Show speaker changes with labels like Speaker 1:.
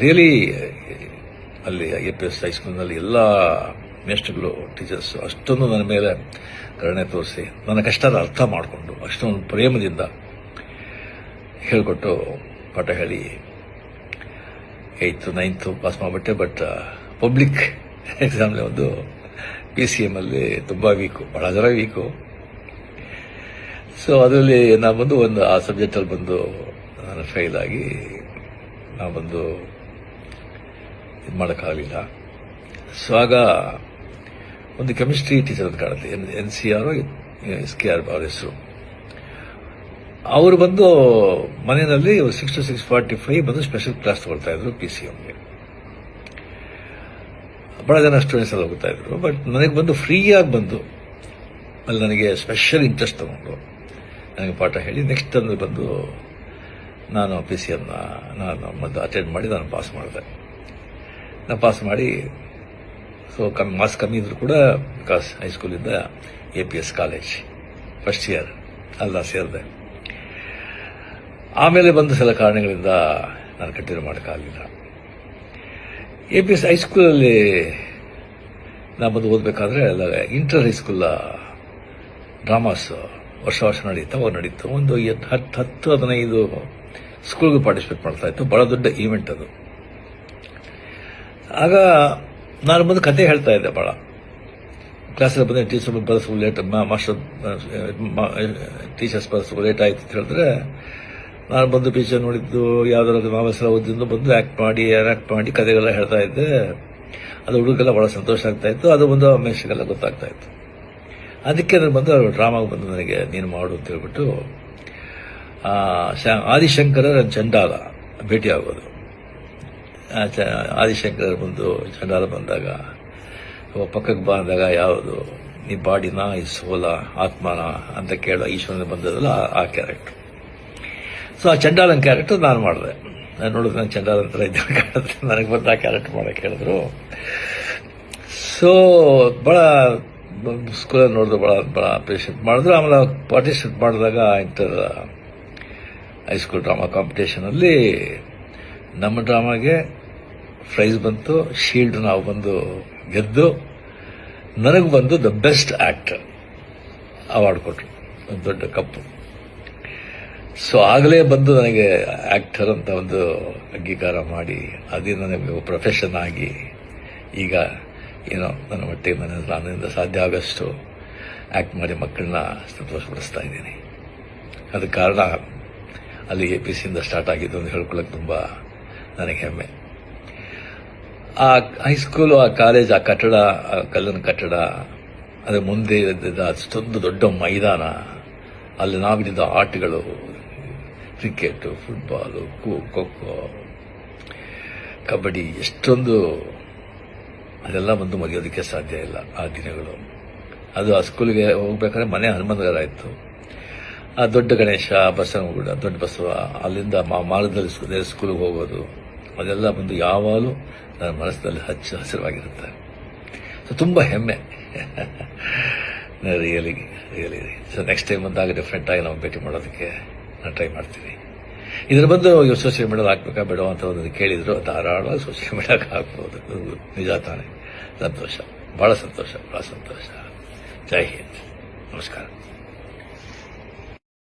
Speaker 1: Really ಅಲ್ಲಿ A P S ಹೈಸ್ಕೂಲ್ನಲ್ಲಿ ಎಲ್ಲ ಮೇಸ್ಟ್ಗಳು teachers ಅಷ್ಟೊಂದು ನನ್ನ ಮೇಲೆ ಕರುಣೆ ತೋರಿಸಿ ನನ್ನ ಕಷ್ಟದ ಅರ್ಥ ಮಾಡಿಕೊಂಡು ಅಷ್ಟೊಂದು ಪ್ರೇಮದಿಂದ ಹೇಳಿಕೊಟ್ಟು ಪಾಠ ಹೇಳಿ ಏಯ್ತು ನೈನ್ತು ಪಾಸ್ ಮಾಡಿಬಿಟ್ಟೆ ಬಟ್ ಪಬ್ಲಿಕ್ ಎಕ್ಸಾಮ್ಲಿ ಒಂದು ಪಿ ಸಿ ಎಮ್ಮಲ್ಲಿ ತುಂಬ ವೀಕು ಭಾಳ ಜನ ವೀಕು ಸೊ ಅದರಲ್ಲಿ ನಾನು ಬಂದು ಒಂದು ಆ ಸಬ್ಜೆಕ್ಟಲ್ಲಿ ಬಂದು ನಾನು ಫೇಲ್ ಆಗಿ ನಾನು ಬಂದು ಇದು ಮಾಡೋಕ್ಕಾಗಲಿಲ್ಲ. ಸೊ ಆಗ ಒಂದು ಕೆಮಿಸ್ಟ್ರಿ ಟೀಚರ್ ಅಂತ ಕಾಣುತ್ತೆ. N N C R S K R ಅವ್ರ ಹೆಸರು. ಅವರು ಬಂದು ಮನೆಯಲ್ಲಿ six to six forty five ಬಂದು ಸ್ಪೆಷಲ್ ಕ್ಲಾಸ್ ತಗೊಳ್ತಾ ಇದ್ರು ಪಿ ಸಿ ಎಮ್ಗೆ ಬಹಳ ಜನ ಸ್ಟೂಡೆಂಟ್ಸ್ ಎಲ್ಲ ಹೋಗ್ತಾ ಇದ್ರು. ಬಟ್ ನನಗೆ ಬಂದು ಫ್ರೀಯಾಗಿ ಬಂದು ಅಲ್ಲಿ ನನಗೆ ಸ್ಪೆಷಲ್ ಇಂಟ್ರೆಸ್ಟ್ ತಗೊಂಡು ನನಗೆ ಪಾಠ ಹೇಳಿ ನೆಕ್ಸ್ಟ್ ಅಂದ್ರೆ ಬಂದು ನಾನು ಪಿ ಸಿ ಎಮ್ನ ನಾನು ಅಟೆಂಡ್ ಮಾಡಿ ನಾನು ಪಾಸ್ ಮಾಡಿದೆ. ಪಾಸ್ ಮಾಡಿ ಸೊ ಕಮ್ಮಿ ಮಾರ್ಕ್ಸ್ ಕಮ್ಮಿ ಇದ್ರು ಕೂಡ because ಹೈಸ್ಕೂಲಿಂದ A P S college first year ಅಲ್ಲ ಸೇರಿದೆ. ಆಮೇಲೆ ಬಂದ ಸಲ ಕಾರಣಗಳಿಂದ ನಾನು ಕಂಟಿನ್ಯೂ ಮಾಡೋಕ್ಕಾಗಲಿಲ್ಲ ಎ ಪಿ ಎಸ್ ಹೈಸ್ಕೂಲಲ್ಲಿ ನಾನು ಬಂದು ಓದಬೇಕಾದ್ರೆ ಅಲ್ಲ ಇಂಟರ್ ಹೈಸ್ಕೂಲ ಡ್ರಾಮಾಸ್ ವರ್ಷ ವರ್ಷ ನಡೀತಾ ಅವಾಗ ನಡೀತು. ಒಂದು ಹತ್ತು ಹತ್ತು, ಹದಿನೈದು ಸ್ಕೂಲ್ಗೆ ಪಾರ್ಟಿಸಿಪೇಟ್ ಮಾಡ್ತಾ ಇತ್ತು. ಬಹಳ ದೊಡ್ಡ ಈವೆಂಟ್ ಅದು. ಆಗ ನಾನು ಬಂದು ಕತೆ ಹೇಳ್ತಾ ಇದ್ದೆ ಭಾಳ ಕ್ಲಾಸಲ್ಲಿ ಬಂದು ಟೀಚರ್ ಬರೆಸು ಲೇಟ್ ಮಾಸ್ಟರ್ ಟೀಚರ್ಸ್ ಬರೆಸು ಲೇಟ್ ಆಯ್ತು ಅಂತ ಹೇಳಿದ್ರೆ, ನಾನು ಬಂದು ಟೀಚರ್ ನೋಡಿದ್ದು ಯಾವ್ದಾದ್ರು ಮಾವಸರ ಓದಿದ್ದು ಬಂದು ಆ್ಯಕ್ಟ್ ಮಾಡಿ ಆ್ಯಕ್ಟ್ ಮಾಡಿ ಕತೆಗೆಲ್ಲ ಹೇಳ್ತಾ ಇದ್ದೆ. ಅದು ಹುಡುಗೆಲ್ಲ ಭಾಳ ಸಂತೋಷ ಆಗ್ತಾ ಇತ್ತು. ಅದು ಬಂದು ಮೇಷಗೆಲ್ಲ ಗೊತ್ತಾಗ್ತಾ ಇತ್ತು. ಅದಕ್ಕೆ ನಾನು ಬಂದು ಡ್ರಾಮಾಗೆ ಬಂದು ನನಗೆ ನೀನು ಮಾಡು ಅಂತ ಹೇಳ್ಬಿಟ್ಟು ಆದಿಶಂಕರ ಚಂಡಾಲ ಭೇಟಿ ಆಗೋದು ಚ- ಆದಿಶಂಕರ್ ಬಂದು ಚಂಡಾಲ ಬಂದಾಗ ಪಕ್ಕಕ್ಕೆ ಬಂದಾಗ ಯಾವುದು? ನೀ ಬಾಡಿನ ಈ ಸೋಲ, ಆತ್ಮನ ಅಂತ ಕೇಳೋ ಈಶ್ವರನ ಬಂದದಲ್ಲ ಆ- ಕ್ಯಾರೆಕ್ಟರ್ ಸೊ ಆ ಚಂಡಾಲನ ಕ್ಯಾರೆಕ್ಟರ್ ನಾನು ಮಾಡಿದೆ. ನಾನು ನೋಡಿದ್ರೆ ನಾನು ಚಂಡಾಲನ ಥರ ಇದ್ದ ಕಾಣುತ್ತೆ. ನನಗೆ ಬಂದು ಆ ಕ್ಯಾರೆಕ್ಟರ್ ಮಾಡೋಕೆ ಹೇಳಿದ್ರು. ಸೊ ಭಾಳ ಸ್ಕೂಲಲ್ಲಿ ನೋಡಿದ್ರು ಭಾಳ ಭಾಳ ಅಪ್ರಿಷಿಯೇಟ್ ಮಾಡಿದ್ರು. ಆಮೇಲೆ ಪಾರ್ಟಿಸಿಪೇಟ್ ಮಾಡಿದಾಗ ಇಂಟರ್ ಹೈಸ್ಕೂಲ್ ಡ್ರಾಮಾ ಕಾಂಪಿಟೇಷನಲ್ಲಿ ನಮ್ಮ ಡ್ರಾಮಾಗೆ ಪ್ರೈಸ್ ಬಂತು, ಶೀಲ್ಡ್ ನಾವು ಬಂದು ಗೆದ್ದು, ನನಗೆ ಬಂದು ದ ಬೆಸ್ಟ್ ಆಕ್ಟರ್ ಅವಾರ್ಡ್ ಕೊಟ್ಟರು ಒಂದು ದೊಡ್ಡ ಕಪ್ಪು. ಸೊ ಆಗಲೇ ಬಂದು ನನಗೆ ಆಕ್ಟರ್ ಅಂತ ಒಂದು ಅಂಗೀಕಾರ ಮಾಡಿ, ಅದೇ ನನಗೆ ಪ್ರೊಫೆಷನ್ ಆಗಿ, ಈಗ ಏನೋ ನನ್ನ ಮಟ್ಟಿಗೆ ನನ್ನ ನನ್ನಿಂದ ಸಾಧ್ಯ ಆಗಷ್ಟು ಆ್ಯಕ್ಟ್ ಮಾಡಿ ಮಕ್ಕಳನ್ನ ಸಂತೋಷಪಡಿಸ್ತಾ ಇದ್ದೀನಿ. ಅದಕ್ಕೆ ಕಾರಣ, ಅಲ್ಲಿ ಎ ಪಿ ಸಿಯಿಂದ ಸ್ಟಾರ್ಟ್ ಆಗಿದ್ದು ಅಂತ ಹೇಳ್ಕೊಳ್ಳೋಕೆ ತುಂಬ ನನಗೆ ಹೆಮ್ಮೆ. ಆ ಹೈಸ್ಕೂಲು ಆ ಕಾಲೇಜ್ ಆ ಕಟ್ಟಡ, ಆ ಕಲ್ಲಿನ ಕಟ್ಟಡ, ಅದರ ಮುಂದೆ ಇದ್ದಿದ್ದ ಅಷ್ಟೊಂದು ದೊಡ್ಡ ಮೈದಾನ. ಅಲ್ಲಿ ನಾವಿದ್ದ ಆಟಗಳು ಕ್ರಿಕೆಟು ಫುಟ್ಬಾಲು ಖೋ ಖೋ ಕಬಡ್ಡಿ, ಎಷ್ಟೊಂದು ಅದೆಲ್ಲ ಬಂದು ಮರೆಯೋದಕ್ಕೆ ಸಾಧ್ಯ ಇಲ್ಲ ಆ ದಿನಗಳು. ಅದು ಆ ಸ್ಕೂಲಿಗೆ ಹೋಗ್ಬೇಕಾದ್ರೆ ಮನೆ ಹನುಮಂತಗರ ಇತ್ತು. ಆ ದೊಡ್ಡ ಗಣೇಶ ಬಸವನಗೂಡ ದೊಡ್ಡ ಬಸವ, ಅಲ್ಲಿಂದ ಮಾರ್ಗದಲ್ಲಿ ಸ್ಕೂಲಿಗೆ ಹೋಗೋದು. ಅದೆಲ್ಲ ಬಂದು ಯಾವಾಗಲೂ ನನ್ನ ಮನಸ್ಸಿನಲ್ಲಿ ಹಚ್ಚ ಹಸಿರವಾಗಿರುತ್ತೆ ಸೊ ತುಂಬ ಹೆಮ್ಮೆ. Really really so next time ಬಂದಾಗ ಡಿಫ್ರೆಂಟ್ ಆಗಿ ನಾವು ಭೇಟಿ ಮಾಡೋದಕ್ಕೆ ನಾನು ಟ್ರೈ ಮಾಡ್ತೀನಿ. ಇದ್ರ ಬಂದು ಸೋಷಿಯಲ್ ಮೀಡಿಯಾದ ಹಾಕ್ಬೇಕಾ ಬೇಡ ಅಂತ ಒಂದು ಕೇಳಿದ್ರು. ಧಾರಾಳವಾಗಿ ಸೋಷಿಯಲ್ ಮೀಡಿಯಾಗೆ ಹಾಕ್ಬೋದು. ನಿಜ ತಾನೆ. ಸಂತೋಷ. ಭಾಳ ಸಂತೋಷ. ಭಾಳ ಸಂತೋಷ. ಜೈ ಹಿಂದ್. ನಮಸ್ಕಾರ.